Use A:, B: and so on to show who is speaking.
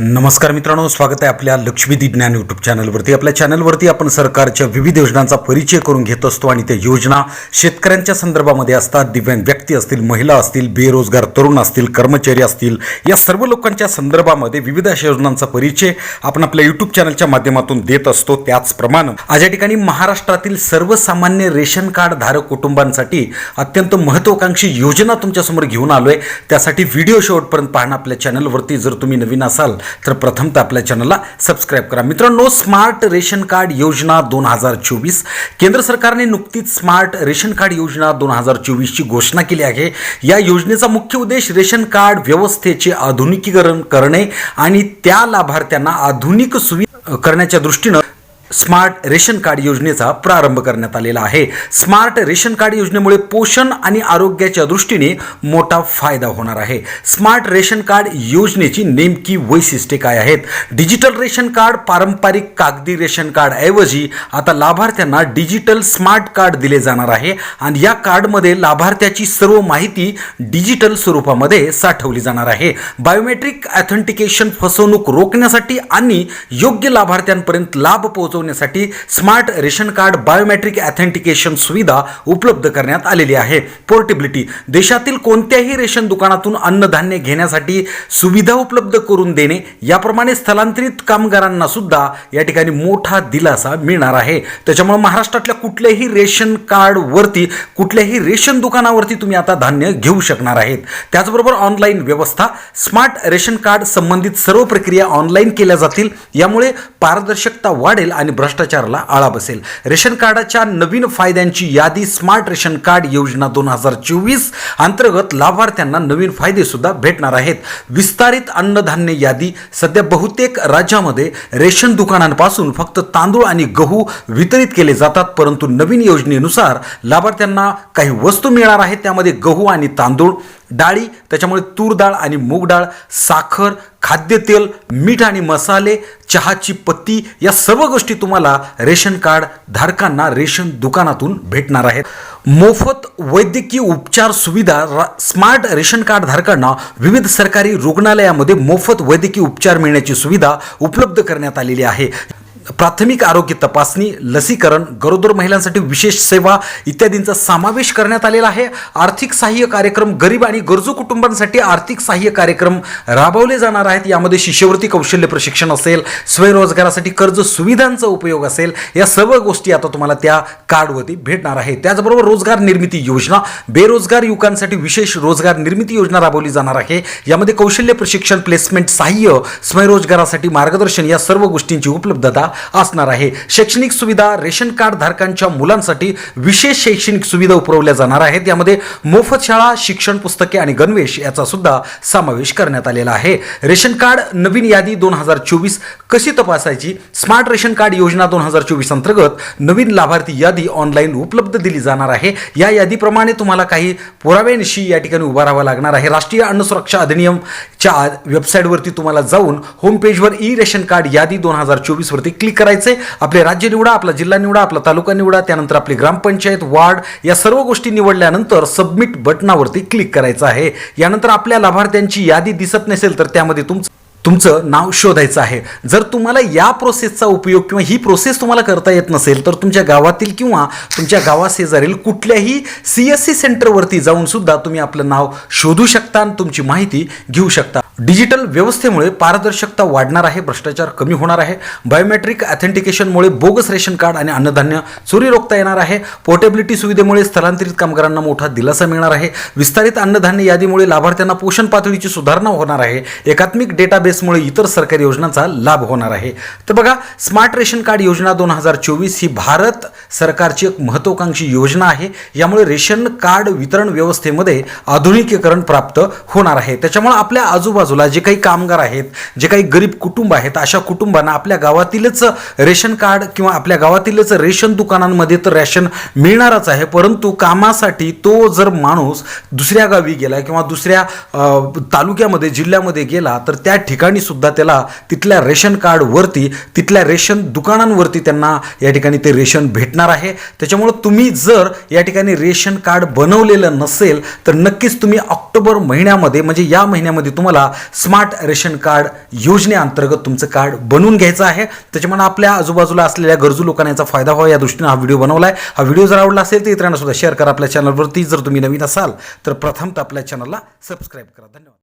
A: नमस्कार मित्रांनो स्वागत आहे आपल्या लक्ष्मी ज्ञान यूट्यूब चॅनलवरती आपल्या चॅनलवरती आपण सरकारच्या विविध योजनांचा परिचय करून घेत असतो आणि त्या योजना शेतकऱ्यांच्या संदर्भामध्ये असतात. दिव्यांग व्यक्ती असतील महिला असतील बेरोजगार तरुण असतील कर्मचारी असतील या सर्व लोकांच्या संदर्भामध्ये विविध अशा योजनांचा परिचय आपण आपल्या यूट्यूब चॅनलच्या माध्यमातून देत असतो. त्याचप्रमाणे आज या ठिकाणी महाराष्ट्रातील सर्वसामान्य रेशन कार्ड धारक कुटुंबांसाठी अत्यंत महत्वाकांक्षी योजना तुमच्यासमोर घेऊन आलो आहे त्यासाठी व्हिडिओ शेवटपर्यंत पाहणं आपल्या चॅनलवरती जर तुम्ही नवीन असाल तर प्रथमतः आपल्या चॅनलला सबस्क्राईब करा. मित्रांनो स्मार्ट रेशन कार्ड योजना दोन हजार चोवीस. केंद्र सरकारने नुकतीच स्मार्ट रेशन कार्ड योजना दोन हजार चोवीसची घोषणा केली आहे. या योजनेचा मुख्य उद्देश रेशन कार्ड व्यवस्थेचे आधुनिकीकरण करणे आणि त्या लाभार्थ्यांना आधुनिक सुविधा करण्याच्या दृष्टीनं स्मार्ट रेशन कार्ड योजनेचा प्रारंभ करण्यात आलेला आहे. स्मार्ट रेशन कार्ड योजनेमुळे पोषण आणि आरोग्याच्या दृष्टीने मोठा फायदा होणार आहे. स्मार्ट रेशन कार्ड योजनेची नेमकी वैशिष्ट्ये काय आहेत? डिजिटल रेशन कार्ड पारंपरिक कागदी रेशन कार्ड ऐवजी आता लाभार्थ्यांना डिजिटल स्मार्ट कार्ड दिले जाणार आहे आणि या कार्डमध्ये लाभार्थ्याची सर्व माहिती डिजिटल स्वरूपामध्ये साठवली जाणार आहे. बायोमेट्रिक ऑथेंटिकेशन फसवणूक रोखण्यासाठी आणि योग्य लाभार्थ्यांपर्यंत लाभ पोहोचवण्यासाठी smart ration card biometric authentication सुविधा उपलब्ध करण्यात आलेली आहे. पोर्टेबिलिटी देशातील कोणत्याही रेशन दुकानातून अन्नधान्य घेण्यासाठी सुविधा उपलब्ध करून देणे याप्रमाणे स्थलांतरित कामगारांना सुद्धा या ठिकाणी मोठा दिलासा मिळणार आहे. त्याच्यामुळे महाराष्ट्रातल्या कुठल्याही रेशन कार्डवरती कुठल्याही रेशन दुकानावरती तुम्ही आता धान्य घेऊ शकणार आहेत. त्याचबरोबर ऑनलाईन व्यवस्था स्मार्ट रेशन कार्ड संबंधित सर्व प्रक्रिया ऑनलाईन केल्या जातील. यामुळे पारदर्शकता वाढेल आणि भ्रष्टाचाराला आळा बसेल. रेशन कार्डाच्या नवीन फायद्यांची यादी स्मार्ट रेशन कार्ड योजना दोन हजार चोवीस अंतर्गत लाभार्थ्यांना नवीन फायदे सुद्धा भेटणार आहेत. विस्तारित अन्नधान्य यादी सध्या बहुतेक राज्यामध्ये रेशन दुकानांपासून फक्त तांदूळ आणि गहू वितरित केले जातात परंतु नवीन योजनेनुसार लाभार्थ्यांना काही वस्तू मिळणार आहेत. त्यामध्ये गहू आणि तांदूळ डाळी त्याच्यामुळे तूर डाळ आणि मूग डाळ साखर खाद्यतेल मीठ आणि मसाले चहाची पत्ती या सर्व गोष्टी तुम्हाला रेशन कार्ड धारकांना रेशन दुकानातून भेटणार आहेत. मोफत वैद्यकीय उपचार सुविधा रा- स्मार्ट रेशन कार्ड धारकांना विविध सरकारी रुग्णालयामध्ये मोफत वैद्यकीय उपचार मिळण्याची सुविधा उपलब्ध करण्यात आलेली आहे. प्राथमिक आरोग्य तपासणी लसीकरण गरोदर महिलांसाठी विशेष सेवा इत्यादींचा समावेश करण्यात आलेला आहे. आर्थिक सहाय्य कार्यक्रम गरीब आणि गरजू कुटुंबांसाठी आर्थिक सहाय्य कार्यक्रम राबवले जाणार आहेत. यामध्ये शिष्यवृत्ती कौशल्य प्रशिक्षण असेल स्वयंरोजगारासाठी कर्ज सुविधांचा उपयोग असेल या सर्व गोष्टी आता तुम्हाला त्या कार्डवरती भेटणार आहे त्याचबरोबर रोजगार निर्मिती योजना बेरोजगार युवकांसाठी विशेष रोजगार निर्मिती योजना राबवली जाणार आहे. यामध्ये कौशल्य प्रशिक्षण प्लेसमेंट सहाय्य स्वयंरोजगारासाठी मार्गदर्शन या सर्व गोष्टींची उपलब्धता असणार आहे. शैक्षणिक सुविधा रेशन कार्ड धारकांच्या मुलांसाठी विशेष शैक्षणिक सुविधा पुरवल्या जाणार आहेत. यामध्ये मोफत शाळा शिक्षण पुस्तके आणि गणवेश याचा सुद्धा समावेश करण्यात आलेला आहे. रेशन कार्ड नवीन यादी दोन हजार चोवीस कशी तपासायची? स्मार्ट रेशन कार्ड योजना दोन हजार चोवीस अंतर्गत नवीन लाभार्थी यादी ऑनलाईन उपलब्ध दिली जाणार आहे. या यादीप्रमाणे तुम्हाला काही पुराव्यांशी या ठिकाणी उभा राहावा लागणार आहे. राष्ट्रीय अन्न सुरक्षा अधिनियमच्या वेबसाईटवरती तुम्हाला जाऊन होम पेजवर ई रेशन कार्ड यादी दोन हजार चोवीस वरती क्लिक करायचे आपले राज्य निवडा आपला जिल्हा निवडा आपला तालुका निवडा त्यानंतर आपली ग्रामपंचायत वार्ड या सर्व गोष्टी निवडल्यानंतर सबमिट बटनावरती क्लिक करायचं आहे. यानंतर आपल्या लाभार्थ्यांची यादी दिसत नसेल तर त्यामध्ये तुमचं तुमचं नाव शोधायचं आहे. जर तुम्हाला या प्रोसेसचा उपयोग किंवा ही प्रोसेस तुम्हाला करता येत नसेल तर तुमच्या गावातील किंवा तुमच्या गावाशेजारील कुठल्याही सी एस सी सेंटरवरती जाऊन सुद्धा तुम्ही आपलं नाव शोधू शकता आणि तुमची माहिती घेऊ शकता. डिजिटल व्यवस्थेमुळे पारदर्शकता वाढणार आहे भ्रष्टाचार कमी होणार आहे बायोमेट्रिक ऑथेंटिकेशनमुळे बोगस रेशन कार्ड आणि अन्नधान्य चोरी रोखता येणार आहे पोर्टेबिलिटी सुविधेमुळे स्थलांतरित कामगारांना मोठा दिलासा मिळणार आहे विस्तारित अन्नधान्य यादीमुळे लाभार्थ्यांना पोषण पातळीची सुधारणा होणार आहे एकात्मिक डेटाबेस डेटाबेसमुळे इतर सरकारी योजनांचा लाभ होणार आहे. तर बघा स्मार्ट रेशन कार्ड योजना दोन हजार चोवीस ही भारत सरकारची एक महत्वाकांक्षी योजना आहे. यामुळे रेशन कार्ड वितरण व्यवस्थेमध्ये आधुनिकीकरण प्राप्त होणार आहे. त्याच्यामुळे आपल्या आजूबाजूला जे काही कामगार आहेत जे काही गरीब कुटुंब आहेत अशा कुटुंबांना आपल्या गावातीलच रेशन कार्ड किंवा आपल्या गावातीलच रेशन दुकानांमध्ये तर रेशन मिळणारच आहे. परंतु कामासाठी तो जर माणूस दुसऱ्या गावी गेला किंवा दुसऱ्या तालुक्यामध्ये जिल्ह्यामध्ये गेला तर त्या ठिकाणी ठिकाणी सुद्धा त्याला तिथल्या रेशन कार्डवरती तिथल्या रेशन दुकानांवरती त्यांना या ठिकाणी ते रेशन भेटणार आहे. त्याच्यामुळं तुम्ही जर या ठिकाणी रेशन कार्ड बनवलेलं नसेल तर नक्कीच तुम्ही ऑक्टोबर महिन्यामध्ये म्हणजे या महिन्यामध्ये तुम्हाला स्मार्ट रेशन कार्ड योजनेअंतर्गत तुमचं कार्ड बनवून घ्यायचं आहे. त्याच्यामुळे आपल्या आजूबाजूला असलेल्या गरजू लोकांना याचा फायदा व्हावा. या दृष्टीने हा व्हिडिओ बनवला आहे हा व्हिडिओ जर आवडला असेल तर इतरांना सुद्धा शेअर करा. आपल्या चॅनलवरती जर तुम्ही नवीन असाल तर प्रथमतः आपल्या चॅनलला सबस्क्राईब करा. धन्यवाद.